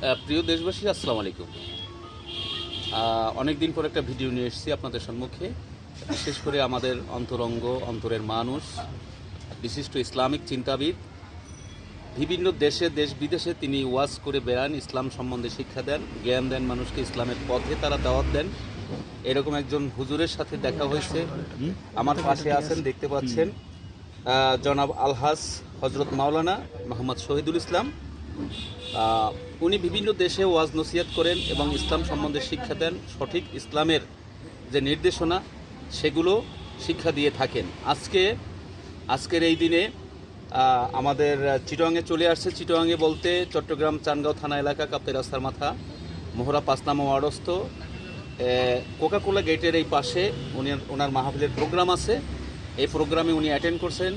প্রিয় দেশবাসী, আসসালামু আলাইকুম। অনেক দিন পর একটা ভিডিও নিয়ে এসেছি আপনাদের সম্মুখে। বিশেষ করে আমাদের অন্তরঙ্গ, অন্তরের মানুষ, বিশিষ্ট ইসলামিক চিন্তাবিদ। বিভিন্ন দেশে, দেশ বিদেশে তিনি ওয়াজ করে বেড়ান, ইসলাম সম্বন্ধে শিক্ষা দেন, জ্ঞান দেন, মানুষকে ইসলামের পথে তারা দাওয়াত দেন। এরকম একজন হুজুরের সাথে দেখা হয়েছে। আমার পাশে আছেন, দেখতে পাচ্ছেন জনাব আলহাস হজরত মাওলানা মোহাম্মদ শহীদুল ইসলাম। উনি বিভিন্ন দেশে ওয়াজ নসিয়াত করেন এবং ইসলাম সম্বন্ধে শিক্ষা দেন। সঠিক ইসলামের যে নির্দেশনা, সেগুলো শিক্ষা দিয়ে থাকেন। আজকে, আজকের এই দিনে আমাদের চিটোয়াংয়ে চলে আসছে। চিটোয়াংয়ে বলতে চট্টগ্রাম চানগাঁও থানা এলাকা কাপ্তাই রাস্তার মাথা, মোহরা পাঁচ নামা ওয়ার্ডস্থ কোকাকোলা গেটের এই পাশে উনি ওনার মাহফিলের প্রোগ্রাম আছে। এই প্রোগ্রামে উনি অ্যাটেন্ড করছেন।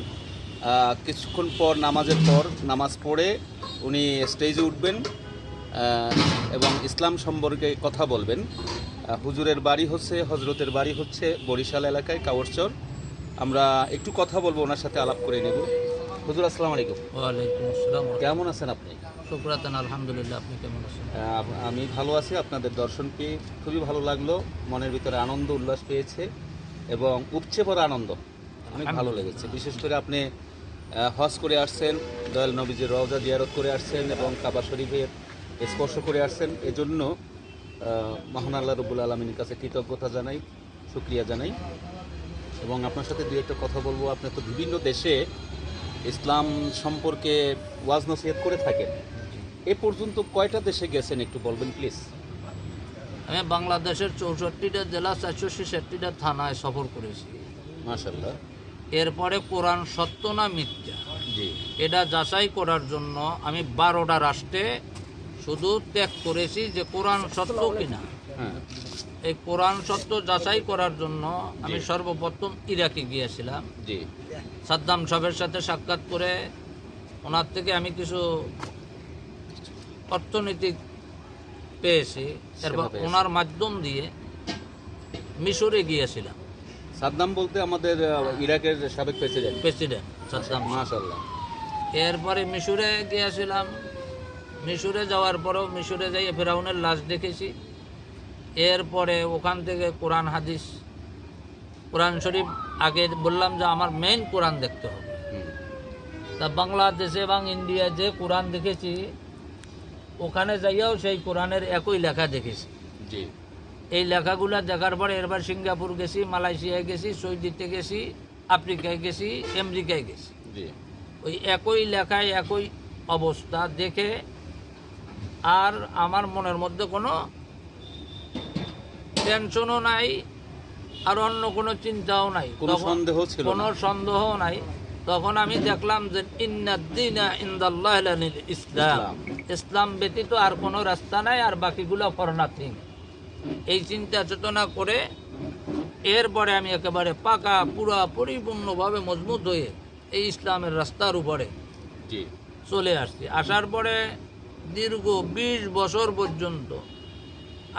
কিছুক্ষণ পর নামাজের পর নামাজ পড়ে উনি স্টেজে উঠবেন এবং ইসলাম সম্পর্কে কথা বলবেন। হুজুরের বাড়ি হচ্ছে হজরতের বাড়ি হচ্ছে বরিশাল এলাকায় কাওয়ারচর আমরা একটু কথা বলব ওনার সাথে আলাপ করে নেব। হুজুর আসসালামু আলাইকুম। ওয়ালাইকুম আসসালাম। কেমন আছেন আপনি? শুক্রাতান আলহামদুলিল্লাহ আপনি কেমন আছেন? আমি ভালো আছি আপনাদের দর্শন পেয়ে খুবই ভালো লাগল। মনের ভিতরে আনন্দ উল্লাস পেয়েছে এবং উপচে পড়া আনন্দ। অনেক ভালো লেগেছে। বিশেষ করে আপনি হজ করে আসছেন দয়াল নবীজির রওজা জিয়ারত করে আসছেন এবং কাবা শরীফের স্পর্শ করে আসছেন। এজন্য মহান আল্লাহ রবুল আলমিনের কাছে কৃতজ্ঞতা জানাই শুক্রিয়া জানাই। এবং আপনার সাথে দু একটা কথা বলব। আপনি তো বিভিন্ন দেশে ইসলাম সম্পর্কে ওয়াজ নসিহত করে থাকেন। এ পর্যন্ত কয়টা দেশে গেছেন একটু বলবেন প্লিজ আমি বাংলাদেশের চৌষট্টিটা জেলা চারশো ছেষট্টিটা থানায় সফর করেছি। মাশাল্লাহ এরপরে কোরআন সত্য না মিথ্যা? এটা যাচাই করার জন্য আমি বারোটা রাষ্ট্রে শুধু ত্যাগ করেছি যে কোরআন সত্য কিনা। হ্যাঁ। এই কোরআন সত্য যাচাই করার জন্য আমি সর্বপ্রথম ইরাকে গিয়েছিলাম। জি। সাদ্দাম সাহেবের সাথে সাক্ষাৎ করে ওনার থেকে আমি কিছু অর্থনৈতিক পেয়েছি। এরপর ওনার মাধ্যম দিয়ে মিশরে গিয়েছিলাম। সাদ্দাম বলতে আমাদের ইরাকের সাবেক প্রেসিডেন্ট প্রেসিডেন্ট সাদ্দাম। মাশাল্লাহ এরপরে মিশরে গিয়েছিলাম। মিশরে যাওয়ার পরেও মিশরে যাই ফেরাউনের লাশ দেখেছি। এরপরে ওখান থেকে কোরআন হাদিস কোরআন শরীফ আগে বললাম যে আমার মেইন কোরআন দেখতে হবে। তা বাংলাদেশে এবং ইন্ডিয়া যে কোরআন দেখেছি ওখানে যাইয়াও সেই কোরআনের একই লেখা দেখেছি। জি। এই লেখাগুলো দেখার পরে এরবার সিঙ্গাপুর গেছি মালয়েশিয়ায় গেছি সৌদিতে গেছি আফ্রিকায় গেছি আমেরিকায় গেছি। ওই একই লেখায় একই অবস্থা দেখে আর আমার মনের মধ্যে কোনো টেনশনও নাই আর অন্য কোনো চিন্তাও নাই। কোনো সন্দেহ ছিল কোনো সন্দেহ নাই। তখন আমি দেখলাম যে ইন্নাদ্দিনা ইন্দাল্লাহ ইসলাম। ইসলাম। ব্যতীত আর কোনো রাস্তা নাই আর বাকিগুলো ফর নাথিং এই চিন্তা চেতনা করে এরপরে আমি একেবারে পাকা পুরা পরিপূর্ণভাবে মজবুত হয়ে এই ইসলামের রাস্তার উপরে চলে আসছি। আসার পরে দীর্ঘ বিশ বছর পর্যন্ত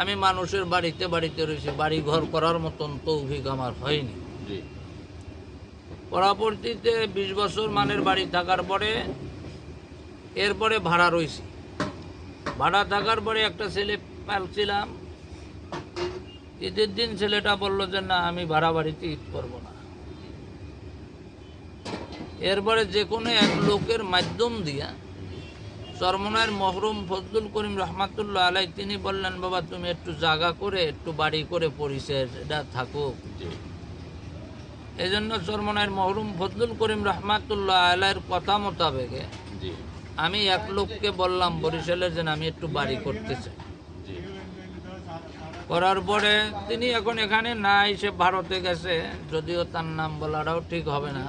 আমি মানুষের বাড়িতে বাড়িতে রয়েছি বাড়ি ঘর করার মতন তৌফিক আমার হয়নি। পরবর্তীতে বিশ বছর মানের বাড়ি থাকার পরে এরপরে ভাড়া রয়েছি। ভাড়া থাকার পরে একটা ছেলে পালছিলাম ঈদের দিন ছেলেটা বলল যে না আমি ভাড়া বাড়িতে ঈদ করব না। এরপরে যে কোনো এক লোকের মাধ্যম দিয়া চরমনায়ের মহরুম ফজলুল করিম রহমাতুল্লাহ আলাই তিনি বললেন বাবা তুমি একটু জায়গা করে একটু বাড়ি করে পরিচয় এটা থাকুক এই জন্য চরমনায়ের মহরুম ফজলুল করিম রহমাতুল্লাহ আলাইয়ের কথা মোতাবেকে আমি এক লোককে বললাম বরিশালের যেন আমি একটু বাড়ি করতে চাই। করার পরে তিনি এখন এখানে না এসে ভারতে গেছে। যদিও তার নাম বলাটাও ঠিক হবে না।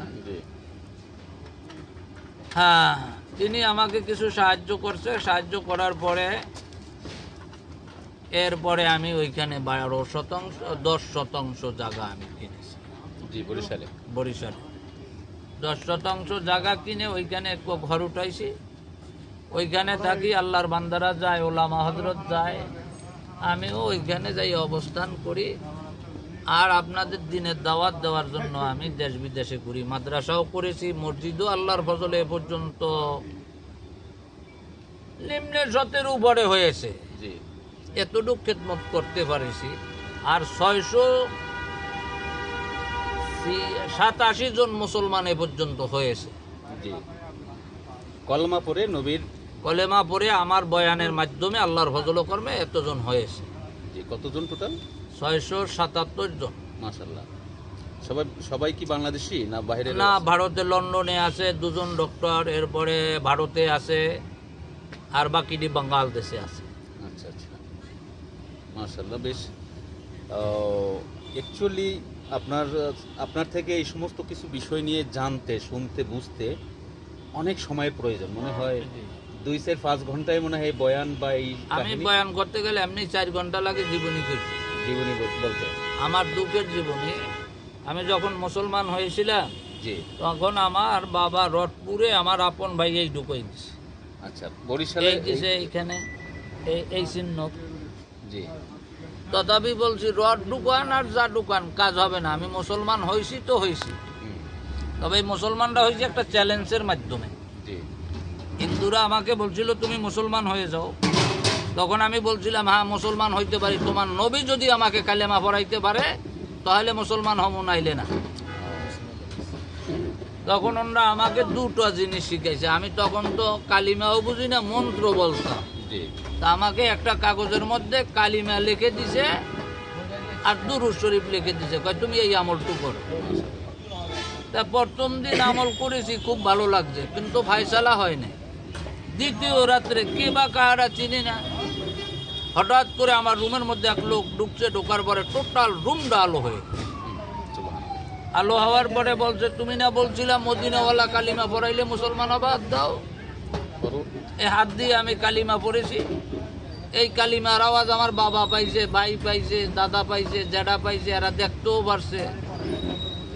হ্যাঁ তিনি আমাকে কিছু সাহায্য করছে। সাহায্য করার পরে এরপরে আমি ওইখানে বারো শতাংশ দশ শতাংশ জায়গা আমি কিনেছি। জি বরিশালে। বরিশালে। দশ শতাংশ জায়গা কিনে ওইখানে এক ঘর উঠাইছি। ওইখানে থাকি আল্লাহর বান্দারা যায় ওলামা হজরত যায়। আমিও ওইখানে যাই অবস্থান করি। আর আপনাদের দিনের দাওয়াত দেওয়ার জন্য আমি দেশ বিদেশে ঘুরি। মাদ্রাসাও করেছি মসজিদও আল্লাহর ফজলে এ পর্যন্ত নিম্নে শতের উপরে হয়েছে। এতটুকু খেদমত করতে পারেছি। আর ছয়শো সাতাশি জন মুসলমান এ পর্যন্ত হয়েছে। কলমা পরে নবীর কলেমা পড়ে আমার বয়ানের মাধ্যমে আল্লাহর ফজল কর্মে এতজন হয়েছে। জি কতজন টোটাল ছয়শো সাতাত্তর জন। মাশাল্লাহ সবাই সবাই কি বাংলাদেশি না বাইরে না ভারতে লন্ডনে আছে দুজন ডক্টর এরপরে ভারতে আছে আর বাকিটি বাঙ্গাল দেশে আছে। আচ্ছা আচ্ছা। মাশাল্লাহ বেশ। অ্যাকচুয়ালি আপনার আপনার থেকে এই সমস্ত কিছু বিষয় নিয়ে জানতে শুনতে বুঝতে অনেক সময়ের প্রয়োজন। মনে হয় দুই চার পাঁচ ঘন্টায় মনে হয় বয়ান বা এই আমি বয়ান করতে গেলে এমনি চার ঘণ্টা লাগে জীবনী করছি জীবনী বল- বলতে। আমার দুঃখের জীবনী। আমি যখন মুসলমান হয়েছিলাম জি। তখন আমার বাবা রথপুরে আমার আপন ভাই এই ঢুকাই দিছে। আচ্ছা বরিশালে দিছে এইখানে এই এই চিহ্ন। জি। তথাপি বলছি রড ঢুকান আর যা ঢুকান কাজ হবে না। আমি মুসলমান হয়েছি তো হয়েছি তবে এই মুসলমানটা হয়েছে একটা চ্যালেঞ্জের মাধ্যমে। হিন্দুরা আমাকে বলছিল তুমি মুসলমান হয়ে যাও। তখন আমি বলছিলাম হ্যাঁ মুসলমান হইতে পারি। তোমার নবী যদি আমাকে কালেমা পড়াইতে পারে তাহলে মুসলমান হম নাইলে না। তখন ওনারা আমাকে দুটো জিনিস শিখাইছে। আমি তখন তো কালিমাও বুঝি না মন্ত্র বলতাম। তা আমাকে একটা কাগজের মধ্যে কালিমা লিখে দিছে আর দুরুদ শরীফ লিখে দিছে। কয় তুমি এই আমলটু করো। তা প্রথম দিন আমল করেছি খুব ভালো লাগছে কিন্তু ফাইসালা হয় না দ্বিতীয় রাত্রে কে বা কাহারা চিনি না? হঠাৎ করে আমার রুমের মধ্যে এক লোক ঢুকছে ঢোকার পরে টোটাল রুমটা আলো হয়ে। আলো হওয়ার পরে বলছে তুমি না বলছিলাম মদিনাওয়ালা কালিমা পড়াইলে মুসলমান আবাদ দাও। এই হাত দিয়ে আমি কালিমা পড়েছি। এই কালিমার আওয়াজ আমার বাবা পাইছে ভাই পাইছে দাদা পাইছে জ্যাঠা পাইছে এরা দেখতেও পারছে।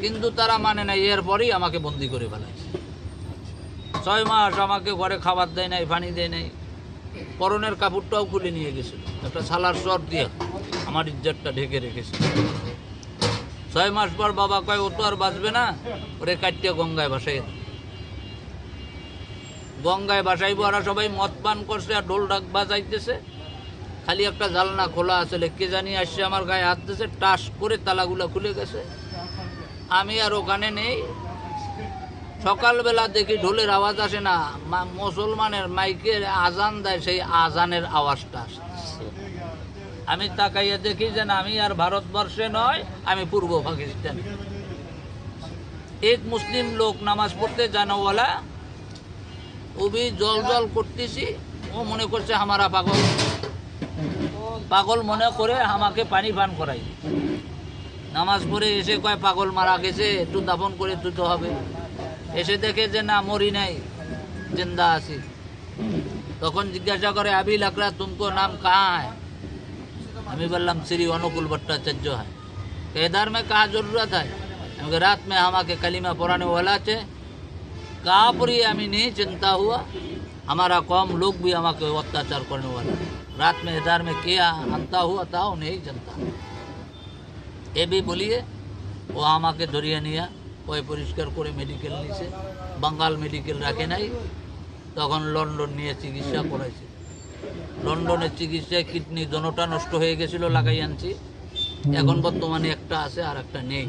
কিন্তু তারা মানে না এরপরেই আমাকে বন্দি করে ফেলাইছে। ছয় মাস আমাকে ঘরে খাবার দেয় নাই, পানি দেয় নাই। পরনের কাপড়টাও খুলে নিয়ে গেছিল। একটা সালার সর দিয়ে আমার ইজ্জতটা ঢেকে রেখেছিল ছয় মাস পর বাবা কয়, ও তো আর বাঁচবে না? ওরে কাটিয়ে গঙ্গায় ভাসাই গঙ্গায় বাসাইবো ওরা সবাই মদ পান করছে আর ঢোল ডাক বাজাইতেছে। খালি একটা জালনা খোলা আছে কে জানি আসছে, আমার গায়ে হাত দিয়েছে। টাস করে তালাগুলা খুলে গেছে। আমি আর ওখানে নেই। সকালবেলা দেখি ঢোলের আওয়াজ আসে না। মুসলমানের মাইকের আজান দেয়, সেই আজানের আওয়াজটা আমি তাকাইয়া দেখি যে না, আমি আর ভারতবর্ষে নয়, আমি পূর্ব পাকিস্তানে। এক মুসলিম লোক নামাজ পড়তে জানাওয়ালা ওবি জল জল করতেছি, ও মনে করছে আমারা পাগল। পাগল মনে করে আমাকে পানি পান করাই। নামাজ পড়ে এসে কয়, পাগল মারা গেছে, একটু দাফন করে দিতে হবে। এসে দেখে যে না, মরি নাই, জিন্দা আছি। তখন জিজ্ঞাসা করে আবি লাকড়া তুমকো নাম কাহা হ্যাঁ আমি বললাম, শ্রী অনুকূল ভট্টাচার্য হ্যাঁ কেদার মে কাহা জরুরত হ্যাঁ क्योंकि रात में हमारे कलीमा पुराने वाला चे कापुरी हमें नहीं चिंता हुआ हमारा कौम लोग भी हमारे अत्याचार करने वाला रात में इधार में किया अंता हुआ था उन्हें ही जनता ये भी बोलिए वो हमारे दरिया नहीं ওই পরিষ্কার করে মেডিকেল নিছে বাঙ্গাল মেডিকেল রাখে নাই। তখন লন্ডন নিয়ে চিকিৎসা করাইছে। লন্ডনের চিকিৎসায় কিডনি দোনোটা নষ্ট হয়ে গেছিল, লাগাই আনছি। এখন বর্তমানে একটা আছে আর একটা নেই।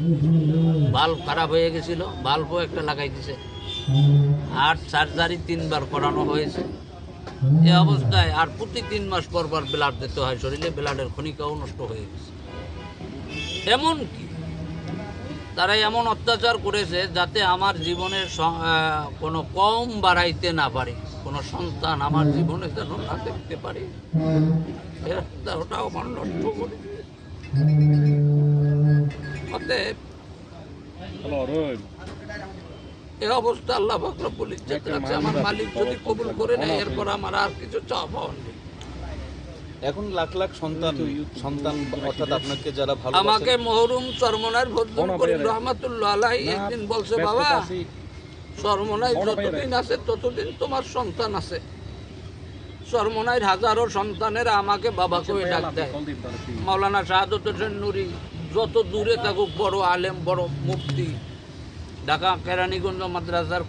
বাল্ব খারাপ হয়ে গেছিল, বাল্বও একটা লাগাই দিছে। আর সার্জারি তিনবার করানো হয়েছে। এ অবস্থায় আর প্রতি তিন মাস পর পর ব্লাড দিতে হয় শরীরে ব্লাডের খনিকাও নষ্ট হয়ে গেছে। এমন কি তারা এমন অত্যাচার করেছে যাতে আমার জীবনের কোনো কম বাড়াইতে না পারে। কোনো সন্তান আমার জীবনে যেন না দেখতে পারে। ওটাও আমার নষ্ট করে। অতএব এ অবস্থা আল্লাহ বাকরবুল ইজ্জত রাখছে আমার মালিক যদি কবুল করে নেয় এরপর আমার আর কিছু চাওয়া পাওয়া নেই। এখন লাখ লাখ সন্তান সন্তান অর্থাৎ আপনাকে যারা ভালো আমাকে মহরুম চরমনার ভদ্র করিম রহমাতুল্লাহ আলাই একদিন বলছে বাবা চরমনায় যতদিন আছে ততদিন তোমার সন্তান আছে। চরমনায় হাজারো সন্তানের আমাকে বাবা করে ডাক দেয়। মাওলানা শাহাদত হোসেন নুরি যত দূরে থাকুক বড় আলেম বড় মুফতি ঢাকা কেরানীগঞ্জ মাদ্রাসার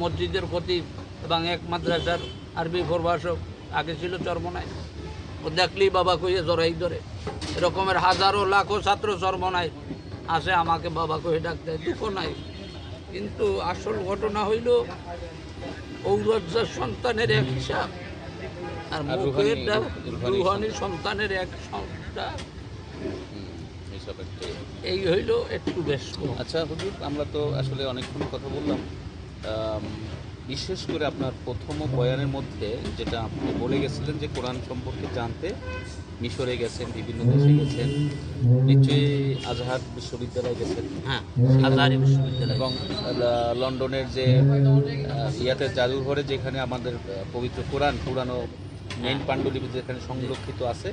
মসজিদের খতিব এবং এক মাদ্রাসার আরবি প্রভাষক আগে ছিল চরমনায়। ও দেখলি বাবা কইয়ে জড়াই ধরে। এরকমের হাজারো লাখো ছাত্র চরমনায় আসে আমাকে বাবা কয়ে ডাক দেয় দুঃখ নাই। কিন্তু আসল ঘটনা হইল ঔরজ্জার সন্তানের এক হিসাব আর মুখের রুহানি- সন্তানের এক একটাই। এই হইল একটু বেশ আচ্ছা হুজুর আমরা তো আসলে অনেকক্ষণ কথা বললাম। বিশেষ করে আপনার প্রথম বয়ানের মধ্যে যেটা আপনি বলে গেছিলেন যে কোরআন সম্পর্কে জানতে মিশরে গেছেন বিভিন্ন দেশে গেছেন নিশ্চয়ই আজহার বিশ্ববিদ্যালয়ে গেছেন। হ্যাঁ আজহারি বিশ্ববিদ্যালয়। এবং লন্ডনের যে ইয়াতে জাদুঘরে যেখানে আমাদের পবিত্র কোরআন পুরানো মেইন পাণ্ডুলিপি যেখানে সংরক্ষিত আছে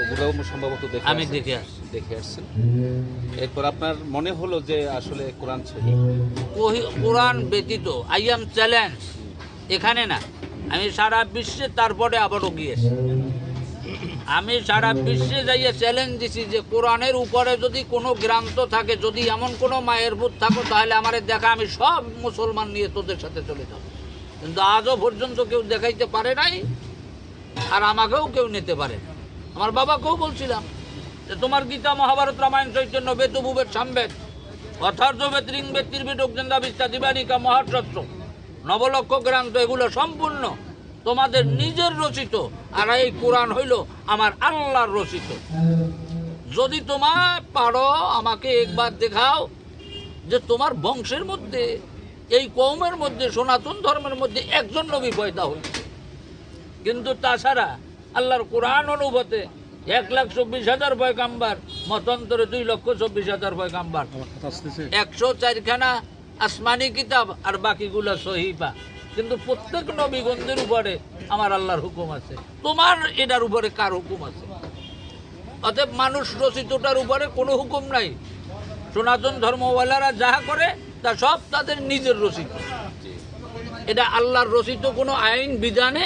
ওগুলোও সম্ভবত দেখে আমি দেখে দেখে আসছেন। এরপর আপনার মনে হলো যে আসলে কোরআন কোহি- কোরআন ব্যতীত আই এম চ্যালেঞ্জ এখানে না আমি সারা বিশ্বে তারপরে আবারও গিয়েছি আমি সারা বিশ্বে যাইয়ে চ্যালেঞ্জ দিছি যে কোরআনের উপরে যদি কোনো গ্রান্ত থাকে যদি এমন কোনো মায়ের ভূত থাকো তাহলে আমার দেখা আমি সব মুসলমান নিয়ে তোদের সাথে চলে যাব। কিন্তু আজও পর্যন্ত কেউ দেখাইতে পারে নাই। আর আমাকেও কেউ নিতে পারে। আমার বাবাকেও বলছিলাম যে, তোমার গীতা মহাভারত রামায়ণ চৈতন্য বেতবুবের সাম্বেদ অথার্য বেতরিং ব্যক্তির বিটক জেন্দা বিস্তা দিবানিকা মহাসত্র নবলক্ষ গ্রান্ত এগুলো সম্পূর্ণ তোমাদের নিজের রচিত, আর এই কোরআন হইল আমার আল্লাহর রচিত যদি তোমার পারো আমাকে একবার দেখাও যে তোমার বংশের মধ্যে, এই কৌমের মধ্যে, সনাতন ধর্মের মধ্যে একজন নবী পয়দা হয়েছে কিন্তু তাছাড়া আল্লাহর কোরআন অনুভূতে এক লাখ চব্বিশ হাজার পয়গাম্বার মতন্তরে দুই লক্ষ চব্বিশ হাজার পয়গাম্বার। একশো চারখানা আসমানি কিতাব আর বাকিগুলো সহিপা কিন্তু প্রত্যেক নবীগঞ্জের উপরে আমার আল্লাহর হুকুম আছে। তোমার এটার উপরে কার হুকুম আছে? অতএব মানুষ রচিতটার উপরে কোনো হুকুম নাই। সনাতন ধর্মওয়ালারা যাহা করে তা সব তাদের নিজের রচিত। এটা আল্লাহর রচিত কোনো আইন বিধানে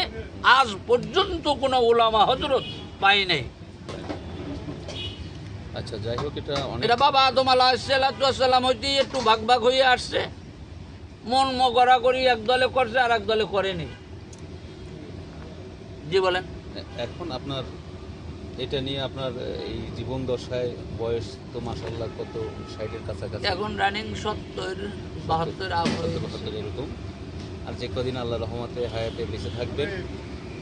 আজ পর্যন্ত কোনো ওলামা হজরত পাই নাই। আচ্ছা যাই হোক এটা অনেক এটা বাবা আদম আলাহিসাল্লাম হইতে একটু ভাগ ভাগ হয়ে আসছে। মন মগরা করি এক দলে করছে আর এক দলে করেনি জি বলেন। এখন আপনার এটা নিয়ে আপনার এই জীবন দশায় বয়স তো মাসাল্লাহ কত ষাটের কাছাকাছি। এখন রানিং সত্তর বাহাত্তর বাহাত্তর এরকম। আর যে কদিন আল্লাহ রহমতে হায়াতে বেঁচে থাকবেন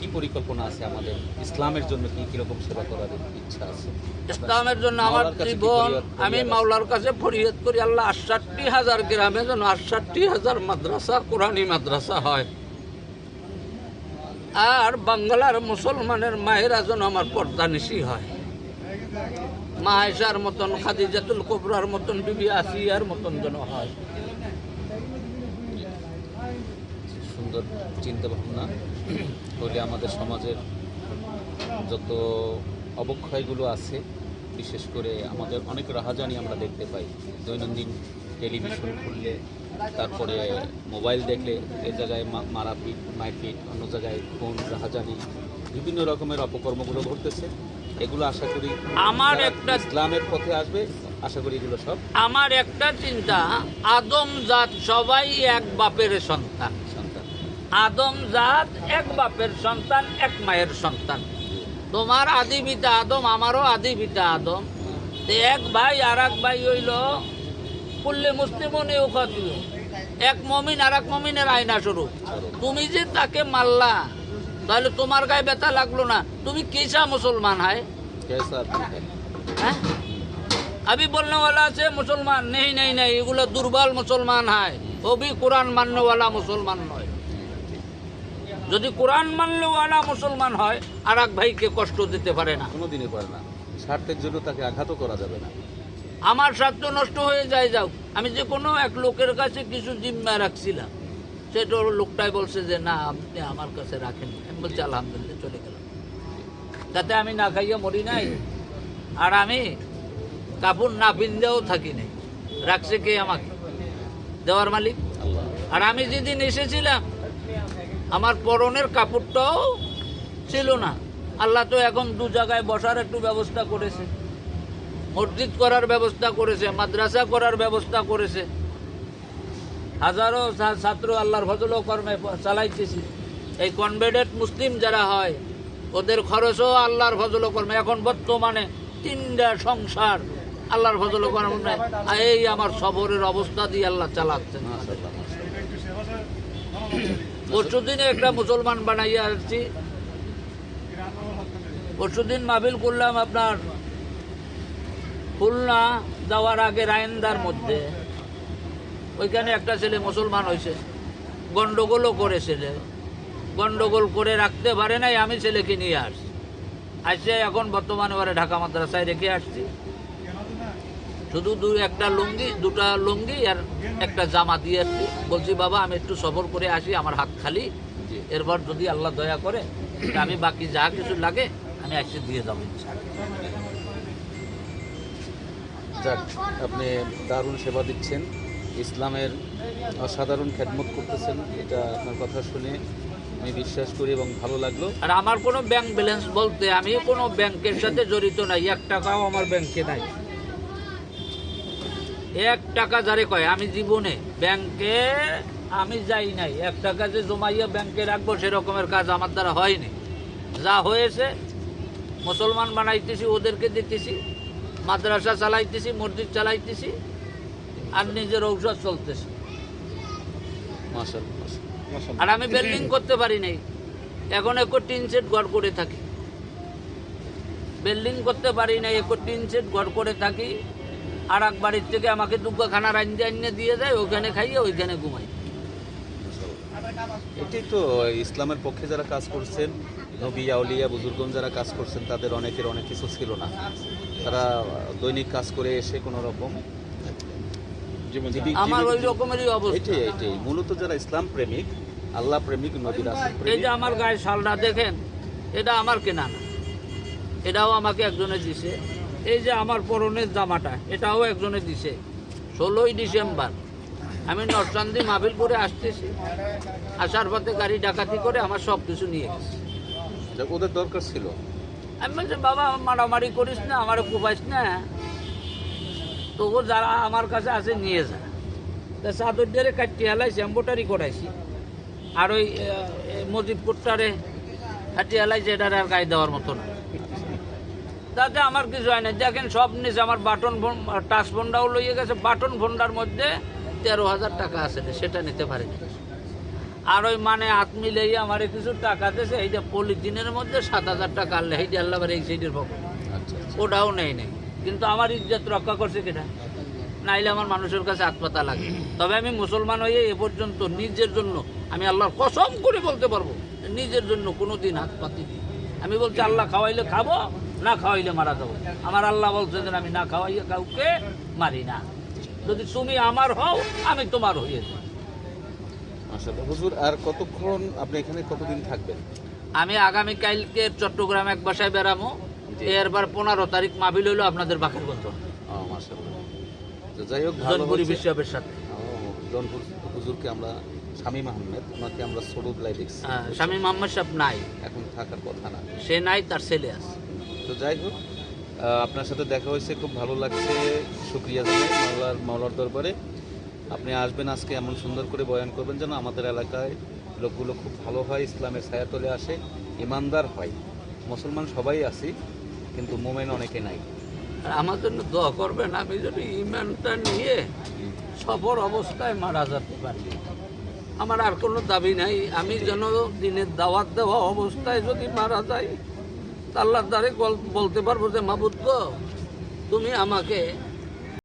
কি পরিকল্পনা আছে আমাদের? ইসলামের জন্য কি কীরকম সেবা করার ইচ্ছা আছে? ইসলামের জন্য আমার জীবন আমি? মাওলার কাছে ফরিয়াদ করি আল্লাহ আটষট্টি হাজার গ্রামে যেন আটষট্টি হাজার মাদ্রাসা কোরআনী মাদ্রাসা হয়। আর বাংলার মুসলমানের মায়েরা যেন আমার পর্দা নিশি হয়। মা আয়েশার মতন খাদিজাতুল কবরার মতন বিবি আসিয়ার মতন যেন হয়। সুন্দর চিন্তা ভাবনা হলে আমাদের সমাজের যত অবক্ষয়গুলো আছে বিশেষ করে আমাদের অনেক রাহাজানি আমরা দেখতে পাই। দৈনন্দিন টেলিভিশন খুললে তারপরে মোবাইল দেখলে এ জায়গায় মারাপিট মারপিট অন্য জায়গায় ফোন রাহাজানি বিভিন্ন রকমের অপকর্মগুলো ঘটতেছে। এগুলো আশা করি আমার একটা- ইসলামের পথে আসবে আশা করি এগুলো সব আমার একটা চিন্তা আদম জাত সবাই এক বাপের সন্তান। আদম জাত এক বাপের সন্তান এক মায়ের সন্তান। তোমার আদি পিতা আদম আমারও আদি পিতা আদম। এক ভাই আর এক ভাই হইল কুল্লে মুসলিমনে উখাতিল এক মমিন আর এক মমিনের আয়না শুরু তুমি যে তাকে মারলা তাহলে তোমার গায়ে ব্যথা লাগল না। তুমি কেসা মুসলমান হয়? হ্যাঁ? আমি বলনেওয়ালা আছে মুসলমান। নেই নেই নেই এগুলো দুর্বল মুসলমান হয়। অভি কোরআন মান্যওয়ালা মুসলমান নয়। যদি কোরআন মানলে ওয়ালা মুসলমান হয় আর এক ভাইকে কষ্ট দিতে পারে না। কোনোদিনই পারে না। স্বার্থের জন্য তাকে আঘাতও করা যাবে না। আমার স্বার্থ নষ্ট হয়ে যায় যাও। আমি যে কোনো এক লোকের কাছে কিছু জিম্মা রাখছিলাম। সেটা লোকটাই বলছে যে না আপনি আমার কাছে রাখেন আমি বলছি আলহামদুলিল্লাহ চলে গেলাম। তাতে আমি না খাইয়া মরি নাই। আর আমি কাপড় না পিন্দেও থাকি নাই। রাখছে কে আমাকে? দেওয়ার মালিক। আর আমি যেদিন এসেছিলাম আমার পরনের কাপড়টাও ছিল না। আল্লাহ তো এখন দু জায়গায় বসার একটু ব্যবস্থা করেছে। মসজিদ করার ব্যবস্থা করেছে, মাদ্রাসা করার ব্যবস্থা করেছে। হাজারো ছাত্র আল্লাহর ফজল কর্মে চালাইতেছি। এই কনভেডেড মুসলিম যারা হয়, ওদের খরচও আল্লাহর ফজল কর্মে। এখন বর্তমানে তিনটা সংসার আল্লাহর ফজল কর্মে। এই আমার সবরের অবস্থা দিয়ে আল্লাহ চালাচ্ছেন। মাশাআল্লাহ, মাশাআল্লাহ। পরশু দিনে একটা মুসলমান বানাইয়া আসছি। পরশু দিন মাহবিল করলাম আপনার খুলনা যাওয়ার আগে রায়ন্দার মধ্যে। ওইখানে একটা ছেলে মুসলমান হয়েছে গন্ডগোলও করে ছেলে। গন্ডগোল করে রাখতে পারে নাই আমি ছেলেকে নিয়ে আসছি। আসছে এখন বর্তমানে ঢাকা মাদ্রাসায় রেখে আসছি। শুধু দু একটা লুঙ্গি দুটা লুঙ্গি আর একটা জামা দিয়ে আসছি। বলছি বাবা আমি একটু সফর করে আসি আমার হাত খালি। এরপর যদি আল্লাহ দয়া করে আমি বাকি যা কিছু লাগে আমি আসছে দিয়ে যাব যাক আপনি দারুণ সেবা দিচ্ছেন। ইসলামের অসাধারণ খেদমত করতেছেন এটা আপনার কথা শুনে আমি বিশ্বাস করি এবং ভালো লাগল। আর আমার কোনো ব্যাংক ব্যালেন্স বলতে আমি কোনো ব্যাংকের সাথে জড়িত নাই এক টাকাও আমার ব্যাংকে নাই। এক টাকা যারে কয় আমি জীবনে ব্যাংকে আমি যাই নাই এক টাকা যে জমাইয়া ব্যাংকে রাখব সেরকমের কাজ আমার দ্বারা হয়নি। যা হয়েছে মুসলমান বানাইতেছি ওদেরকে দিতেছি মাদ্রাসা চালাইতেছি মসজিদ চালাইতেছি আর নিজের ঔষধ চলতেছে। আর আমি বিল্ডিং করতে পারি নাই। এখন একো টিন সেট ঘর করে থাকি। বিল্ডিং করতে পারি নাই একো টিন সেট ঘর করে থাকি। আর এক বাড়ির থেকে আমাকে দুগ্গা খানা রান্ধে আনিয়ে দিয়ে দেয় ওইখানে খাইয়ে ওইখানে ঘুমাই। এটাই তো ইসলামের পক্ষে যারা কাজ করছেন নবী আউলিয়া বুজুর্গন যারা কাজ করছেন তাদের অনেকের অনেক কিছু ছিল না। তারা দৈনিক কাজ করে এসে কোনো রকম আমার ওই রকমেরই অবস্থা। এটাই এটাই মূলত যারা ইসলাম প্রেমিক আল্লাহ প্রেমিক নবী রাসূল এই যে আমার গায়ে শালটা দেখেন এটা আমার কেনা না। এটাও আমাকে একজনে দিছে। এই যে আমার পরনের জামাটা এটাও একজনে দিছে। ষোলোই ডিসেম্বর। আমি নরচান্দি মাহবিল করে আসতেছি। আসার পথে গাড়ি ডাকাতি করে আমার সব কিছু নিয়ে গেছে। ওদের দরকার ছিল? আমি বলছি বাবা মারামারি করিস না আমার কুপাইস না। তবু যারা আমার কাছে আছে নিয়ে যা। তা চাদর দিয়ে কাটতে হেলাইছি এম্বোটারি করাইছি। আর ওই মজিবপুরটারে কাটি হেলাইছি এটারে আর গায়ে দেওয়ার মতো না। তাতে আমার কিছু হয় না। দেখেন সব নিচে আমার বাটন ফোন টাচ ফোনটাও লইয়ে গেছে। বাটন ফোনটার মধ্যে তেরো হাজার টাকা আছে সেটা নিতে পারিনি। আর ওই মানে হাত মিলেই আমার কিছু টাকা দিয়েছে এইটা পলিথিনের মধ্যে সাত হাজার টাকা আনলে এইটা আল্লাহ এই সাইডের পকেট আচ্ছা আচ্ছা। ওটাও নেই নেই। কিন্তু আমার ইজ্জত রক্ষা করছে কেটা নাইলে আমার মানুষের কাছে আত্মতা লাগে। তবে আমি মুসলমান হয়ে এ পর্যন্ত নিজের জন্য আমি আল্লাহর কসম করে বলতে পারব নিজের জন্য কোনো দিন হাত পাতি আমি বলছি আল্লাহ খাওয়াইলে খাব না খাওয়াইলে মারা যাব। আমার আল্লাহ বলছে যে আমি না খাওয়াইয়া কাউকে মারি না। যদি তুমি আমার হও আমি তোমার হয়ে যাই। হুজুর আর কতক্ষণ আপনি এখানে কতদিন থাকবেন? আমি আগামী কালকে চট্টগ্রাম এক বাসায় বেড়াবো এরবার পনেরো তারিখ মাহবিল হইল আপনাদের বাকের গন্ধ ও মাশাআল্লাহ। তো যাই হোক জনপুরি হচ্ছে। সাথে। ও, জনপুর হুজুরকে আমরা শামীম আহমেদ ওনাকে আমরা ছোট বেলায় দেখছি। হ্যাঁ, স্বামী মোহাম্মদ সাহেব নাই। এখন থাকার কথা না। সে নাই তার ছেলে আছে। তো যাই হোক আপনার সাথে দেখা হয়েছে, খুব ভালো লাগছে। শুক্রিয়া জানাই মাওলার মাওলার দরবারে। আপনি আসবেন আজকে এমন সুন্দর করে বয়ান করবেন যেন আমাদের এলাকায় লোকগুলো খুব ভালো হয়, ইসলামের ছায়াতলে আসে, ইমানদার হয়। মুসলমান সবাই আছি, কিন্তু মোমেন অনেকে নাই। আমার জন্য দোয়া করবেন, আমি যদি ইমানটা নিয়ে সফর অবস্থায় মারা যেতে পারি। আমার আর কোনো দাবি নাই, আমি যেন দিনের দাওয়াত দেওয়া অবস্থায় যদি মারা যাই আল্লাহর দ্বারে বলতে পারব যে মাবুদ গো তুমি আমাকে